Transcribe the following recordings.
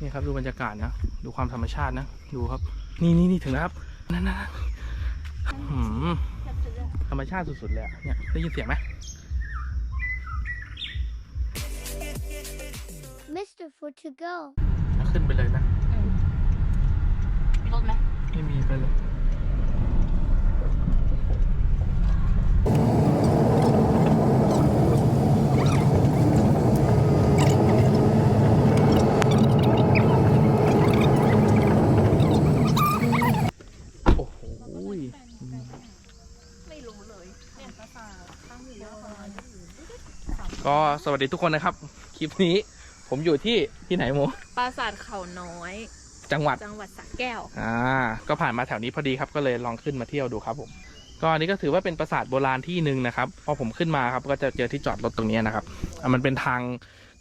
นี่ครับดูบรรยากาศนะ ดูความธรรมชาตินะ ดูครับ นี่นี่นี่ถึงแล้วครับ นั่นนั่นนั่นหืมธรรมชาติสุดๆเลยอะเนี่ย ได้ยินเสียงไหม Mr. For to go. ขึ้นไปเลยนะ มีรถไหมไม่มีไปเลย โอ้โห ไม่รู้เลยเป็นภาษาตั้งอยู่เยอะเลย ก็ สวัสดีทุกคนนะครับ คลิปนี้ผมอยู่ที่ที่ไหนโมปราสาทเขาน้อย จังหวัดจังหวัดสระแก้ว อ่า ก็ผ่านมาแถวนี้พอดีครับ ก็เลยลองขึ้นมาเที่ยวดูครับผม ก็อันนี้ก็ถือว่าเป็นปราสาทโบราณที่หนึ่งนะครับ พอผมขึ้นมาครับ ก็จะเจอที่จอดรถตรงนี้นะครับอะมันเป็นทาง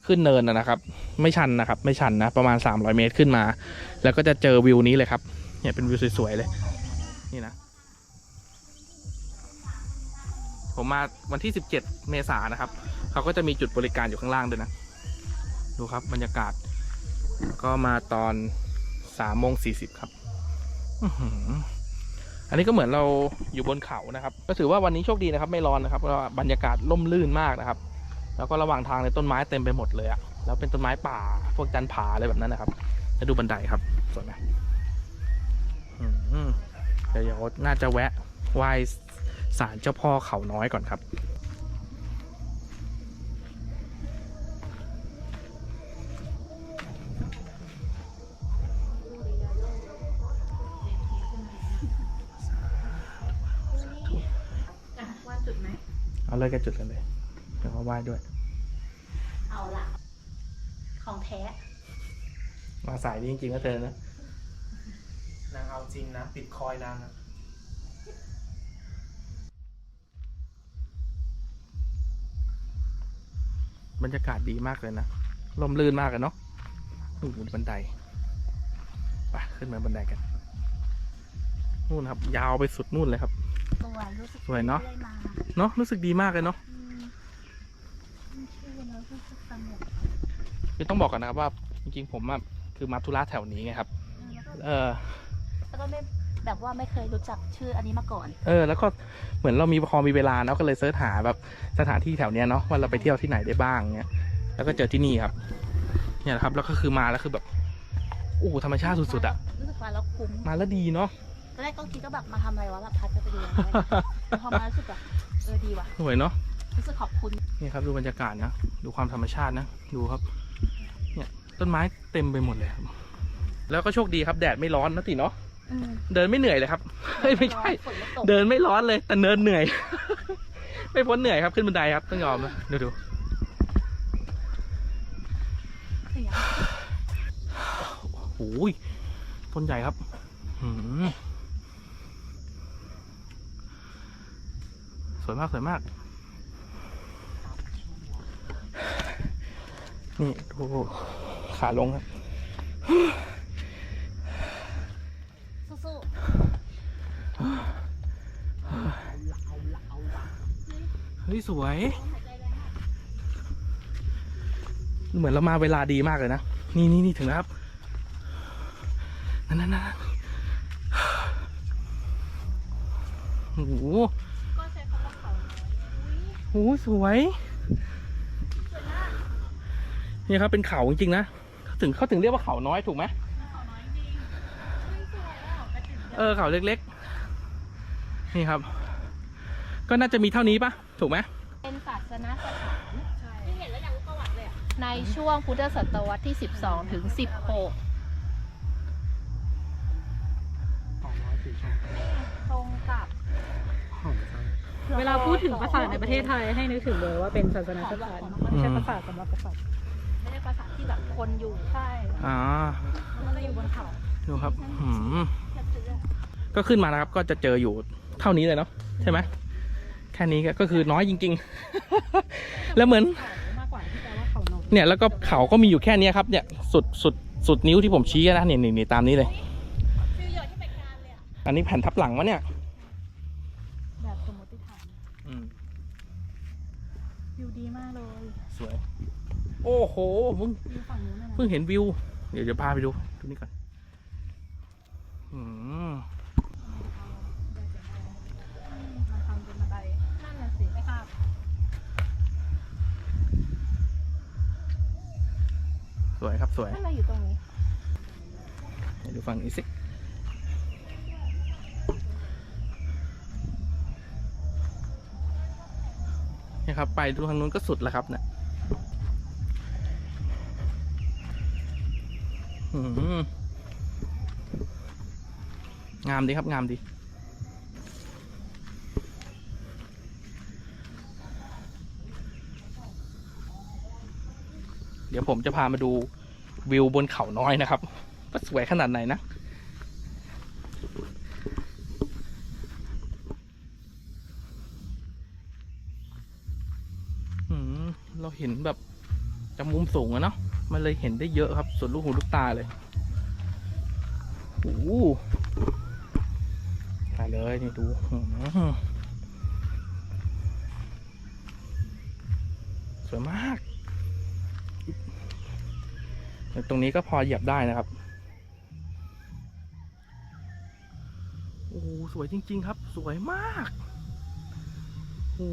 ขึ้นเนินนะนะครับ ไม่ชันนะครับ ไม่ชันนะ ประมาณ 300 เมตรขึ้นมา แล้วก็จะเจอวิวนี้เลยครับ เนี่ยเป็นวิวสวยๆเลย นี่นะ ผมมาวันที่ 17 เมษายนนะครับ เขาก็จะมีจุดบริการอยู่ข้างล่างด้วยนะ ดูครับบรรยากาศ ก็มาตอนสามโมงสี่สิบครับอันนี้ก็เหมือนเราอยู่บนเขานะครับ ก็ถือว่าวันนี้โชคดีนะครับ ไม่ร้อนนะครับบรรยากาศร่มรื่นมากนะครับ แล้วก็ระหว่างทางในต้นไม้เต็มไปหมดเลยอะแล้วเป็นต้นไม้ป่า พวกจันผาอะไรแบบนั้นนะครับแล้วดูบันไดครับสวยไหมอื้อหือเดี๋ยวน่าจะแวะไหว้ศาลเจ้าพ่อเขาน้อยก่อนครับ เอาเลยแกจุดกันเลยเดี๋ยวเขาไหว้ด้วย เอาละของแท้ มาสายนี้จริงๆก็เธอนะ นางเอาจริงนะปิดคอยนางนะบรรยากาศดีมากเลยนะลมลื่นมากเลยเนาะนู่นบันไดไปขึ้นมาบันไดกันนู่นครับ ยาวไปสุดนู่นเลยครับ ตัวรู้สึกสวยเนอะได้มาเนาะรู้สึกดีมากเลยเนาะอืมชื่อแล้วรู้สึกสงบคือต้องบอกกันนะครับว่าจริงๆผมอะคือมาธุระแถวนี้ไงครับเออแล้วก็ไม่แบบว่าไม่เคยรู้จักชื่ออันนี้มาก่อน เออแล้วก็เหมือนเรามีพอมีเวลาเนาะก็เลยเสิร์ชหาแบบสถานที่แถวเนี้ยเนาะว่าเราไปเที่ยวที่ไหนได้บ้างเนี้ยแล้วก็เจอที่นี่ครับเนี่ยแหละครับแล้วก็คือมาแล้วคือแบบโอ้โหธรรมชาติสุดๆอะ รู้สึกมาแล้วคุ้มมาแล้วดีเนาะต อนแรกก็คิดว่าแบบมาทำอะไรวะแบบพัดจะไปดูอะไรแต่พอมารู้สึกแบบเออดีว่ะสวยเนาะรู้สึกขอบคุณนี่ครับดูบรรยากาศนะ ดูความธรรมชาตินะ ดูครับ เนี่ยต้นไม้เต็มไปหมดเลยครับ แล้วก็โชคดีครับแดดไม่ร้อนนะติเนาะอืมเดินไม่เหนื่อยเลยครับเฮ้ยไม่ใช่ ฝนไม่ตกเดินไม่ร้อนเลย แต่เนินเหนื่อย ไม่พ้นเหนื่อยครับขึ้นบันไดครับต้องยอมนะดูดูโอ้ยต้นใหญ่ครับหืม วยมากสวยมาก นี่ดูขาลงครับสู้เฮ้ยสวย เหมือนเรามาเวลาดีมากเลยนะ นี่นี่นี่ถึงแล้วครับ นั่นนั่นนั่นโอ้โห ก็ใช้คำว่าเขาน้อย โอ้โหสวยนี่ครับเป็นเขาจริงๆนะเขาถึงเขาถึงเรียกว่าเขาน้อยถูกไหมเออเขาเล็กๆ นี่ครับ ก็น่าจะมีเท่านี้ปะถูกไหมเป็นศาสนสถานที่เห็นแล้วอยากรู้ประวัติเลยในช่วงพุทธศตวรรษที่ 12 ถึง 16 เวลาพูดถึงปราสาทในประเทศไทยให้นึกถึงเลยว่าเป็นศาสนาสถานไม่ใช่ปราสาทสำหรับกษัตริย์ไม่ได้ภาษาที่แบบคนอยู่ใช่อ่ามันจะอยู่บนเขาดูครับหืมก็ขึ้นมานะครับ ก็จะเจออยู่เท่านี้เลยเนาะใช่ไหมแค่นี้ก็ก็คือน้อยจริง ๆ แล้วเหมือนเขามากกว่าที่แปลว่าเขานอนเนี่ยแล้วก็เขาก็มีอยู่แค่เนี้ยครับเนี่ยสุดสุดสุดนิ้วที่ผมชี้นะเนี่ยนี่นี่ตามนี้เลยฟิลเยอะที่ไปการเลยอะอันนี้แผ่นทับหลังวะเนี่ย แบบสมมติฐาน อืม วิวดีมากเลย สวย โอ้โหมึงวิวฝั่งนู้นน่ะนะเพิ่งเห็นวิว เดี๋ยวจะพาไปดูดูนี่ก่อนอืมมาทำเป็นบันไดนั่นน่ะสิไม่ทราบสวยครับสวยทำไมอยู่ตรงนี้เดี๋ยวดูฝั่งนี้สินี่ครับ ไปดูทางนู้นก็สุดแล้วครับเนี่ย งามดีครับงามดี เดี๋ยวผมจะพามาดูวิวบนเขาน้อยนะครับว่าสวยขนาดไหนนะเราเห็นแบบ จากมุมสูงอะเนาะมันเลยเห็นได้เยอะครับส่วนลูกหูลูกตาเลยโอ้โหไปเลยนี่ดูสวยมาก ตรงนี้ก็พอเหยียบได้นะครับโอ้โหสวยจริง ๆ ครับ สวยมากโอ้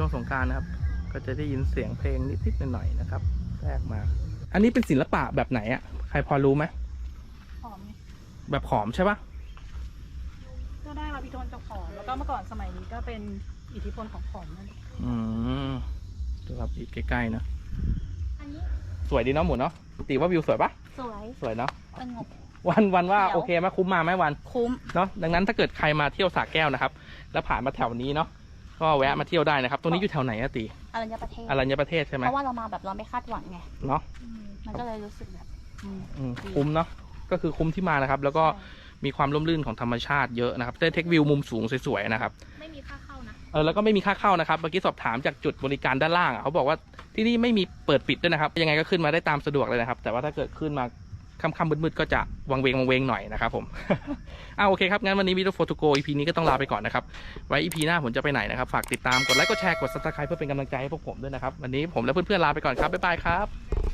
ช่วงสงกรารนะครับ ก็จะได้ยินเสียงเพลงนิดๆหน่อยๆนะครับแทรกมา อันนี้เป็นศิลปะแบบไหนอะ่ะ ใครพอรู้ไหมหอมแบบขอมใช่ปะก็ได้รับอิทธิพลจากขอมแล้วก็เมื่อก่อนสมัยนี้ก็เป็นอิทธิพลของขอมนั่นเองอืมดูครับอีกใกล้ๆนะอันนี้สวยดีเนาะหมุนเนาะตีว่าวิวสวยปะสวยสวยเนาะสงบวันวันว่าเดี๋ยวโอเคไหมคุ้มมาไหมวัน คุ้มเนาะดังนั้นถ้าเกิดใครมาเที่ยวสระแก้วนะครับ แล้วผ่านมาแถวนี้เนาะ ก็แวะมาเที่ยวได้นะครับ ตรงนี้อยู่แถวไหนอะตีอรัญญประเทศอรัญญประเทศใช่ไหมเพราะว่าเรามาแบบเราไม่คาดหวังไงเนาะมันก็เลยรู้สึกแบบอืมอืมดีคุ้มเนาะก็คือคุ้มที่มานะครับ แล้วก็มีความร่มรื่นของธรรมชาติเยอะนะครับได้เทควิวมุมสูงสวยๆนะครับไม่มีค่าเข้านะเออแล้วก็ไม่มีค่าเข้านะครับเมื่อกี้สอบถามจากจุดบริการด้านล่างอะเขาบอกว่าที่นี่ไม่มีเปิดปิดด้วยนะครับ ยังไงก็ขึ้นมาได้ตามสะดวกเลยนะครับ แต่ว่าถ้าเกิดขึ้นมา ค่ำๆมืดๆก็จะวังเวงวังเวงหน่อยนะครับผมอ่าโอเคครับงั้นวันนี้วิดีโอโฟโตโกเอพีนี้ก็ต้องลาไปก่อนนะครับไว้ EP หน้าผมจะไปไหนนะครับฝากติดตามกดไลค์กดแชร์กดซับสไครต์เพื่อเป็นกำลังใจให้พวกผมด้วยนะครับวันนี้ผมและเพื่อนๆลาไปก่อนครับบ๊ายบายครับ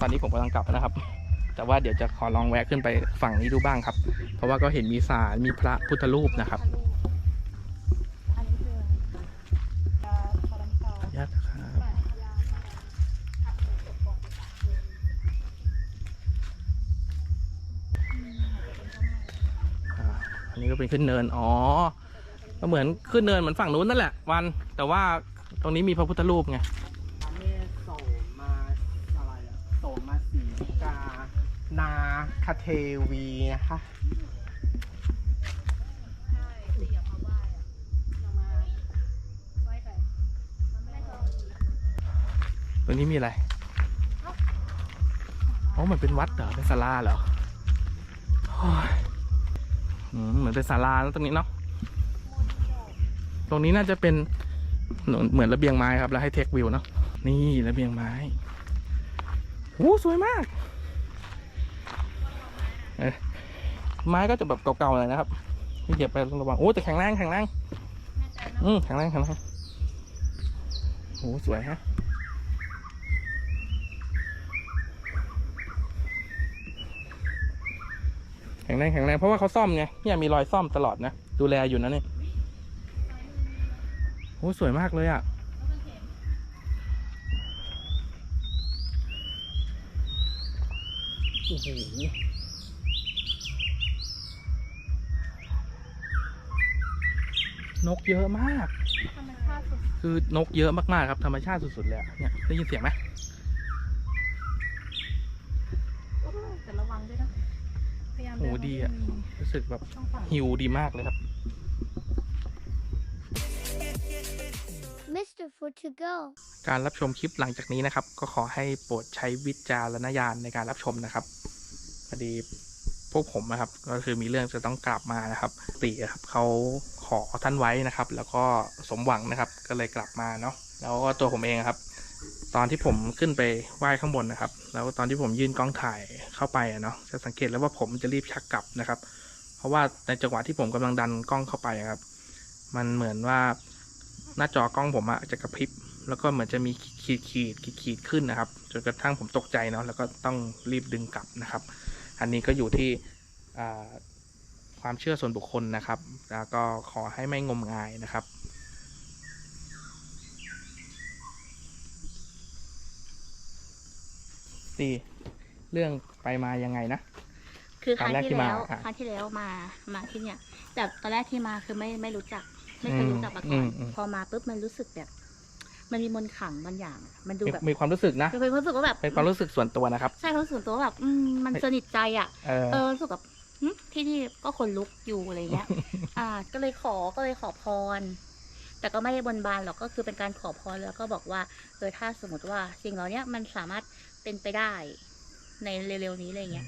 ตอนนี้ผมกำลังกลับนะครับ แต่ว่าเดี๋ยวจะขอลองแวะขึ้นไปฝั่งนี้ดูบ้างครับ เพราะว่าก็เห็นมีศาลมีพระพุทธรูปนะครับญาติครับอันนี้ก็เป็นขึ้นเนิน อ๋อ ก็เหมือนขึ้นเนินเหมือนฝั่งนู้นนั่นแหละ วัน แต่ว่าตรงนี้มีพระพุทธรูปไง นาคเทวีนะคะใช่ตีอยากมาไหว้อะจะมาไหว้ใครมันไม่ได้ทองตรงนี้มีอะไร อ๋อเหมือนเป็นวัดเหรอ เป็นศาลาเหรอโอ้ยอืมเหมือนเป็นศาลาแล้วตรงนี้เนาะ ตรงนี้น่าจะเป็นเหมือนเหมือนระเบียงไม้ครับ แล้วให้เทควิวเนาะ นี่ระเบียงไม้โอ้สวยมาก ไม้ก็จะแบบเก่าๆหน่อยนะครับนี่เหยียบไประวังโอ้แต่แข็งแรงแข็งแรงอืมแข็งแรงแข็งแรงโอ้สวยฮะแข็งแรงแข็งแรงเพราะว่าเขาซ่อมไงเนี่ยมีรอยซ่อมตลอดนะดูแลอยู่นะเนี่ยโอ้สวยมากเลยอะโอ้โห นกเยอะมาก ธรรมชาติสุดคือนกเยอะมากๆครับ ธรรมชาติสุดๆเลยอะเนี่ยได้ยินเสียงไหมแต่ระวังด้วยนะพยายามโอ้เนดีอะรู้สึกแบบช่องฝั่ง หิวดีมากเลยครับ Mr. Food to go. การรับชมคลิปหลังจากนี้นะครับ ก็ขอให้โปรดใช้วิจารณญาณในการรับชมนะครับพอดีพวกผมนะครับ ก็คือมีเรื่องจะต้องกลับมานะครับตีครับเขา ขอท่านไว้นะครับ แล้วก็สมหวังนะครับ ก็เลยกลับมาเนาะแล้วก็ตัวผมเองครับ ตอนที่ผมขึ้นไปไหว้ข้างบนนะครับ แล้วตอนที่ผมยื่นกล้องถ่ายเข้าไปเนาะจะสังเกตแล้วว่าผมจะรีบชักกลับนะครับ เพราะว่าในจังหวะที่ผมกำลังดันกล้องเข้าไปครับ มันเหมือนว่าหน้าจอกล้องผมอะจะกระพริบแล้วก็เหมือนจะมีขีดขีดขีดขีดขึ้นนะครับ จนกระทั่งผมตกใจเนาะแล้วก็ต้องรีบดึงกลับนะครับ อันนี้ก็อยู่ที่อ่า ความเชื่อส่วนบุคคลนะครับ แล้วก็ขอให้ไม่งมงายนะครับตีเรื่องไปมายังไงนะ คือครั้งครั้งแรกที่ที่มาแล้วอะครั้งที่แล้วมา มาที่เนี่ย แต่ตอนแรกที่มาคือไม่ไม่รู้จัก ไม่เคยอืมรู้จักมาก่อนอืมอืมพอมาปุ๊บมันรู้สึกแบบ มันมีมนต์ขลังบางอย่าง มันดูมีแบบมีความรู้สึกนะเป็นความรู้สึกว่าแบบ เป็นความรู้สึกส่วนตัวนะครับ ใช่ความรู้สึกส่วนตัวว่าแบบอืมมันสนิทใจอะ เออเออรู้สึกแบบ หึที่นี่ก็คนลุกอยู่อะไรเงี้ย อ่า ก็เลยขอก็เลยขอพร แต่ก็ไม่ได้บนบานหรอกก็คือเป็นการขอพรแล้วก็บอกว่าเออถ้าสมมติว่าสิ่งเหล่านี้มันสามารถเป็นไปได้ ในเร็วๆนี้อะไรเงี้ย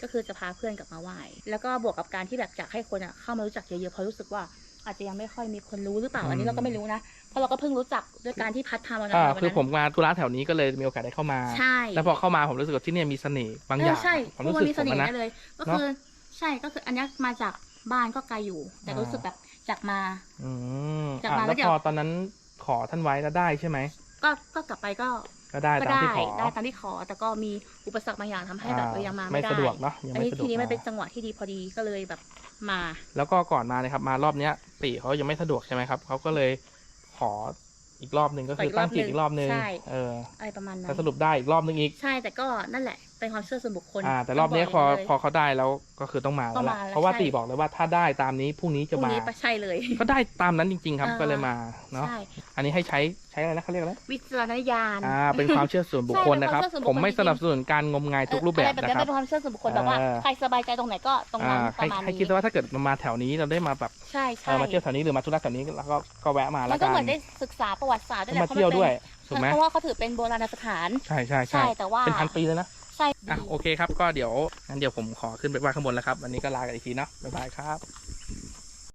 ก็คือจะพาเพื่อนกลับมาไหว้แล้วก็บวกกับการที่แบบอยากให้คนอะเข้ามารู้จักเยอะๆเพราะรู้สึกว่าอาจจะยังไม่ค่อยมีคนรู้หรือเปล่าอันนี้เราก็ไม่รู้นะเพราะเราก็เพิ่งรู้จักด้วยการที่พัดพามาอ่าวันนั้นคือผมมาธุระแถวนี้ก็เลยมีโอกาสได้เข้ามา ใช่ แล้วพอเข้ามาผมรู้สึกว่าที่เนี่ยมีเสน่ห์บางอย่างเใช่ความพูดรู้ว่าสึกมีผเสมน่ห์อะนะ ได้เลย ก็เนอะคือใช่ก็คืออันเนี้ยมาจากบ้านก็ไกลอยู่ แต่อ่ารู้สึกแบบอยากมา อืมจากอะมาแล้แล้ววเดี๋ยพวอตอนนั้นขอท่านไว้แล้วได้ใช่ไหม ก็ก็กลับไปก็ก็ได้ก็ตามได้ที่ขอได้ตามที่ขอ แต่ก็มีอุปสรรคบางอย่างทำให้แบบเออยังมาไม่ได้สะดวกเนาะยังอันไม่นี้สะดวทีกนี้มันเป็นมาจังหวะที่ดีพอดีก็เลยแบบมา แล้วก็ก่อนมานะครับมารอบเนี้ยตีเขายังไม่สะดวกใช่ไหมครับเขาก็เลยขออีกรอบหนึ่งก็คือตั้งจิตอีกรอบหนึ่งใช่ เอออะไรประมาณนั้ก็นสรุปได้อีกรอบหนึ่งอีก ใช่แต่ก็นั่นแหละ เป็นความเชื่อส่วนบุคคลอ่า แต่รอบเนี้ยพอต้งบกย่างพอเขาได้แล้วก็คือต้องมาต้แล้วองแหละมาแล้วเพราะว่าใช่ตีบอกเลยว่าถ้าได้ตามนี้พรุ่งนี้พจะรุ่งมานี้ไปใช่เลยก็ได้ตามนั้นจริง ๆ ครับอ่าก็เลยมาเนาะใช่อันนี้ให้ใช้ใช้อะไรนะเขาเรียกอะไรวิจารณญาณอ่าเป็นความเชื่อส่วนบุคคลนะครับใช่เป็นความเชื่อส่วนบุคคลผมไม่สนับสนุนการงมงายทุกรูปแบบอะไรแบบนะนี้ครับเป็นความเชื่อส่วนบุคคลแบบว่าเออใครสบายใจตรงไหนก็ตรงนั้นอ่าปให้ระมาณให้นี้คิดว่าถ้าเกิดมามาแถวนี้เราได้มาแบบใช่เอใช่อมาเที่ยวแถวนี้หรือมาธุระแถวนี้แล้วก็ก็แวะมามัแล้วนก็กันเหมือนได้ศึกษาประวัติศาสตร์ด้วยแหมาละเที่ยวด้วยถูกไหมเพราะว่าเขาถือเป็นโบราณสถานใช่ใช่ใช่ใช่แต่ว่าเป็นพันปีเลยนะ ใส่อะโอเคครับก็เดี๋ยวงั้นเดี๋ยวผมขอขึ้นไปว่าข้างบนแล้วครับวันนี้ก็ลากันอีกทีเนาะบ๊ายบายครับ